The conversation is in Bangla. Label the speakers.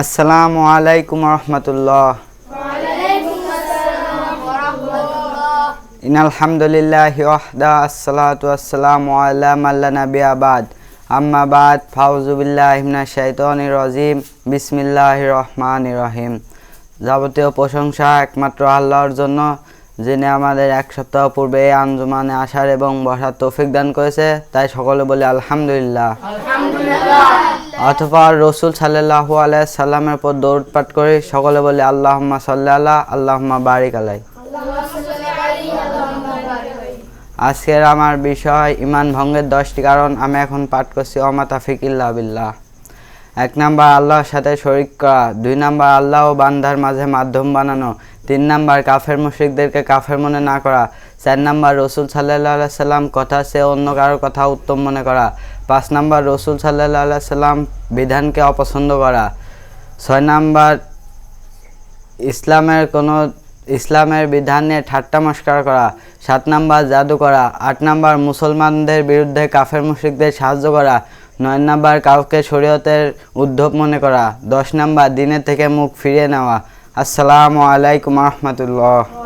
Speaker 1: আসসালামু আলাইকুম রহমতুল্লাহ। ইন আলহামদুলিল্লাহ ওয়াহদা, আসসালাতু আসসালামু আলা মাল্লা নবী আবাদ। আম্মা বাদ ফাউজু বিল্লাহি মিনাশ শাইতানির রাজিম। বিসমিল্লাহির রহমানির রহিম। যাবতীয় প্রশংসা একমাত্র আল্লাহর জন্য, যিনি আমাদের এক সপ্তাহ পূর্বে আঞ্জুমানে আসার এবং বসার তৌফিক দান করেছে, তাই সকলে বলি আলহামদুলিল্লাহ। অথবা রসুল সাল্লাহ আলাই সাল্লামের পর দৌড় পাঠ করি সকলে বলি, আল্লাহম্মা সাল্লাহ আল্লাহম্মা বারিক আলাই। আজকের আমার বিষয় ইমান ভঙ্গের দশটি কারণ। আমি এখন পাঠ করছি অমাতা ফিকিল্লা বিল্লাহ। এক নাম্বার, আল্লাহর সাথে শরিক করা। দুই নাম্বার, আল্লাহ ও বান্দার মাঝে মাধ্যম বানানো। তিন নাম্বার, কাফের মুশরিকদেরকে কাফের মনে না করা। চার নাম্বার, রসুল সাল্লাহ সাল্লাম কথা সে অন্য কারোর কথা উত্তম মনে করা। পাঁচ নাম্বার রসুল সাল্লাহ সাল্লাম বিধানকে অপছন্দ করা। ছয় নাম্বার, ইসলামের কোনো, ইসলামের বিধানে ঠাট্টা মস্কার করা। সাত নাম্বার, জাদু করা। আট নাম্বার, মুসলমানদের বিরুদ্ধে কাফের মুশরিকদের সাহায্য করা। নয় নাম্বার, কাউকে শরীয়তের উদ্ধব মনে করা। দশ নাম্বার, দিনের থেকে মুখ ফিরিয়ে নেওয়া। আসসালামু আলাইকুম রহমতুল্লাহ।